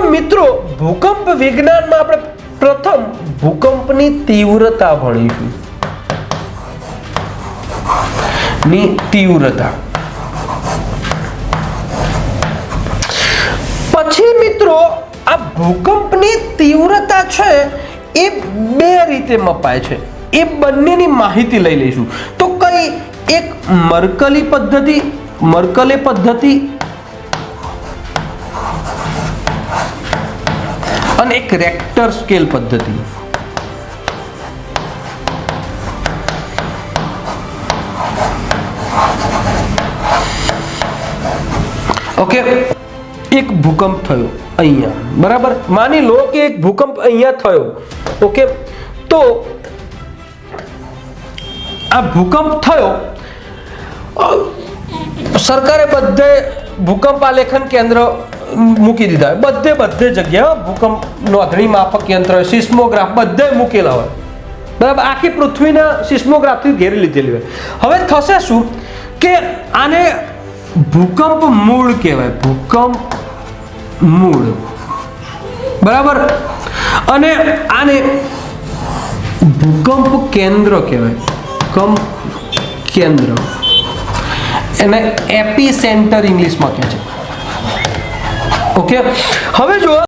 મિત્રો, ભૂકંપ વિજ્ઞાનમાં આપણે પ્રથમ ભૂકંપની તીવ્રતા ભણીશું. ની તીવ્રતા. પછી મિત્રો, આ ભૂકંપની તીવ્રતા છે એ બે રીતે મપાય છે. એ બંનેની માહિતી લઈ લઈશું. તો કઈ એક મર્કલી પદ્ધતિ, મર્કલે પદ્ધતિ અને એક રેક્ટર સ્કેલ પદ્ધતિ. ઓકે, એક ભૂકંપ થયો અહીંયા. બરાબર? માની લો કે એક ભૂકંપ અહીંયા થયો. ઓકે? તો આ ભૂકંપ થયો. સરકારે બધે ભૂકંપ આલેખન કેન્દ્ર મૂકી દીધા હોય. બધે બધે જગ્યાએ ભૂકંપ નોંધણી માપક યંત્ર, સિસ્મોગ્રાફ બધે મૂકેલા હોય. બરાબર? આખી પૃથ્વીના સિસ્મોગ્રાફથી ઘેરી લીધેલી હોય. હવે થશે શું? કે આને ભૂકંપ મૂળ કહેવાય. ભૂકંપ મૂળ. બરાબર? અને આને ભૂકંપ કેન્દ્ર કહેવાય. ભૂકંપ કેન્દ્ર. એને એપી સેન્ટર ઇંગ્લિશમાં કહે છે. ઓકે હવે જો